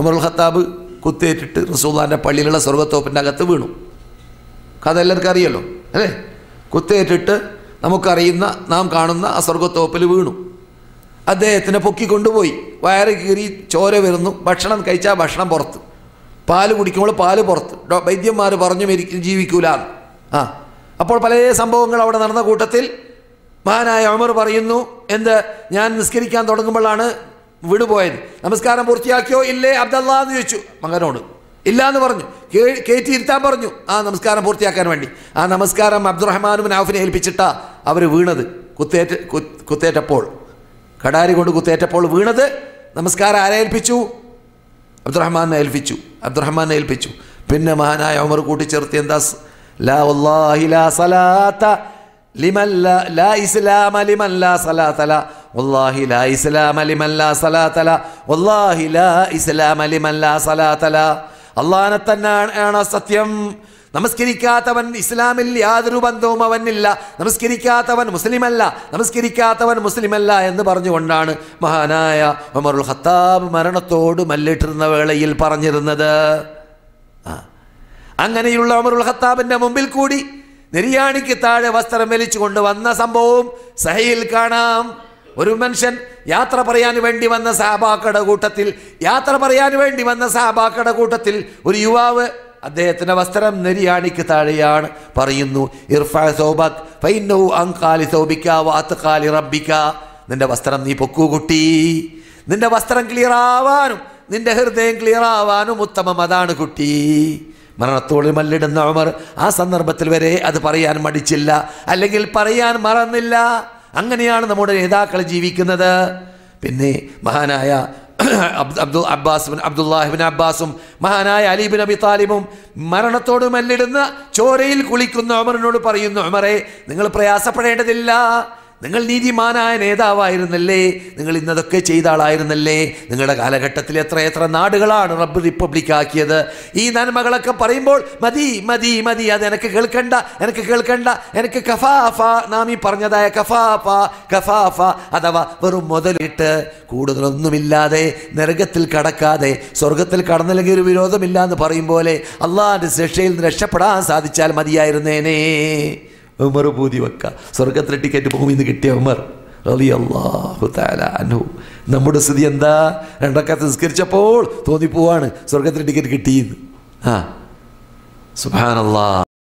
ഉമറുൽ Khattab കുത്തേറ്റിട്ട് റസൂള്ളാന്റെ പള്ളിയിലുള്ള സ്വർഗത്തോപ്പിന്റെ അകത്ത് വീണു. കഥ എല്ലാവർക്കും അറിയല്ലോ അല്ലേ? കുത്തേറ്റിട്ട് നമുക്കറിയുന്ന നാം കാണുന്ന ആ സ്വർഗത്തോപ്പിൽ വീണു. അദ്ദേഹത്തിനെ പൊക്കിക്കൊണ്ടുപോയി. വയറ് കീറി ചോര വരുന്നു. ഭക്ഷണം കഴിച്ചാൽ ഭക്ഷണം പുറത്ത്. പാൽ കുടിക്കുമ്പോൾ പാൽ പുറത്ത്. വൈദ്യന്മാർ പറഞ്ഞു ജീവിക്കൂല. ആ അപ്പോൾ പല സംഭവങ്ങൾ അവിടെ നടന്ന കൂട്ടത്തിൽ മഹാനായ അമർ പറയുന്നു എന്ത്? ഞാൻ നിസ്കരിക്കാൻ തുടങ്ങുമ്പോഴാണ് വീട് പോയത് നമസ്കാരം പൂർത്തിയാക്കിയോ? ഇല്ലേ അബ്ദല്ല എന്ന് ചോദിച്ചു. മകനോട്. ഇല്ല എന്ന് പറഞ്ഞു. കേ- കയറ്റിയിരുത്താൻ പറഞ്ഞു. ആ നമസ്കാരം പൂർത്തിയാക്കാൻ വേണ്ടി. ആ നമസ്കാരം അബ്ദുറഹ്മാനുബിൻ ഔഫിനെ ഏൽപ്പിച്ചിട്ടാ അവർ വീണത്. കുത്തേറ്റ കുത്തേറ്റപ്പോൾ. കടാരി കൊണ്ട് കുത്തേറ്റപ്പോൾ വീണത്. നമസ്കാരം ആരെ ഏൽപ്പിച്ചു? അബ്ദുറഹ്മാനെ ഏൽപ്പിച്ചു. അബ്ദുറഹ്മാനെ ഏൽപ്പിച്ചു. പിന്നെ മഹാനായ ഉമർ കൂട്ടിച്ചേർത്തി എന്താ ലാ വല്ലാഹി ലാ സലാത്ത ലിമല്ല ലാ ഇസ്ലാമ ലിമൻ ലാ. വല്ലാഹി ലാ ല വല്ലാഹി ലാ ഇസ്ലാമ ലിമൻ ലാ സലാത്ത ല. അള്ളാഹനെ തന്നെയാണ് സത്യം? നമസ്കരിക്കാത്തവൻ ഇസ്ലാമിൽ യാതൊരു ബന്ധവും അവനില്ല. നമസ്കരിക്കാത്തവൻ മുസ്ലിമല്ല. നമസ്കരിക്കാത്തവൻ മുസ്ലിമല്ല എന്ന് പറഞ്ഞുകൊണ്ടാണ് മഹാനായ ഉമറുൽ ഖത്താബ് മരണത്തോട് മല്ലിട്ടിരുന്ന വേളയിൽ പറഞ്ഞിരുന്നത്. അങ്ങനെയുള്ള ഉമറുൽ ഖത്താബിന്റെ മുമ്പിൽ കൂടി നിര്യാണിക്ക് താഴെ വസ്ത്രം വലിച്ചുകൊണ്ട് വന്ന സംഭവവും സഹയിൽ കാണാം. ഒരു മനുഷ്യൻ യാത്ര പറയാൻ വേണ്ടി വന്ന സഹാബാക്കളുടെ കൂട്ടത്തിൽ യാത്ര പറയാൻ വേണ്ടി വന്ന സഹാബാക്കളുടെ കൂട്ടത്തിൽ ഒരു യുവാവ് അദ്ദേഹത്തിന്റെ വസ്ത്രം നെരിയാണിക്ക് താഴെയാണ് പറയുന്നു ഇർഫാ സൗബക് ഫൈനോ അങ്കാലി വാത്ത് വാത്തുകാലി റബ്ബിക്ക. നിന്റെ വസ്ത്രം നീ പൊക്കൂ കുട്ടി. നിന്റെ വസ്ത്രം ക്ലിയർ ആവാനും നിന്റെ ഹൃദയം ക്ലിയർ ആവാനും ഉത്തമം അതാണ് കുട്ടി. മരണത്തോളിൽ മല്ലിടുന്ന ഉമർ ആ സന്ദർഭത്തിൽ വരെ അത് പറയാൻ മടിച്ചില്ല അല്ലെങ്കിൽ പറയാൻ മറന്നില്ല. അങ്ങനെയാണ് നമ്മുടെ നേതാക്കൾ ജീവിക്കുന്നത്. പിന്നെ മഹാനായ Abdu Abdul Abbas bin Abdullahi bin അബ്ബാസും മഹാനായ അലീബിൻ അബി താലിബും മരണത്തോട് മല്ലിടുന്ന ചോരയിൽ കുളിക്കുന്ന ഉമറിനോട് പറയുന്നു ഉമറെ നിങ്ങൾ പ്രയാസപ്പെടേണ്ടതില്ല. നിങ്ങൾ നീതിമാനായ നേതാവായിരുന്നല്ലേ? നിങ്ങൾ ഇന്നതൊക്കെ ചെയ്ത ആളായിരുന്നല്ലേ? നിങ്ങളുടെ കാലഘട്ടത്തിൽ എത്ര എത്ര നാടുകളാണ് റബ്ബ് റിപ്പബ്ലിക് ആക്കിയത്? ഈ നന്മകളൊക്കെ പറയുമ്പോൾ മതി മതി മതി. അത് എനിക്ക് കേൾക്കണ്ട എനിക്ക് കേൾക്കണ്ട എനിക്ക് കഫാഫ. നാം ഈ പറഞ്ഞതായ കഫാഫ കഫാഫ അഥവാ വെറും മുതലിട്ട് കൂടുതലൊന്നുമില്ലാതെ നരകത്തിൽ കടക്കാതെ സ്വർഗത്തിൽ കടന്നില്ലെങ്കിൽ ഒരു വിരോധമില്ല എന്ന് പറയും പോലെ അള്ളാഹിന്റെ ശിക്ഷയിൽ നിന്ന് രക്ഷപ്പെടാൻ സാധിച്ചാൽ മതിയായിരുന്നേനേ. ഉമർ പൂതി വെക്കുക സ്വർഗത്തിലെ ടിക്കറ്റ് ഭൂമിയിൽ നിന്ന് കിട്ടിയ ഉമർ റളിയല്ലാഹു തആല അനു നമ്മുടെ സ്ഥിതി എന്താ? രണ്ടൊക്കെ നിസ്കരിച്ചപ്പോൾ തോന്നിപ്പോവാണ്. സ്വർഗത്തിലെ ടിക്കറ്റ് കിട്ടിയെന്ന്. ആ. സുബാനല്ലാ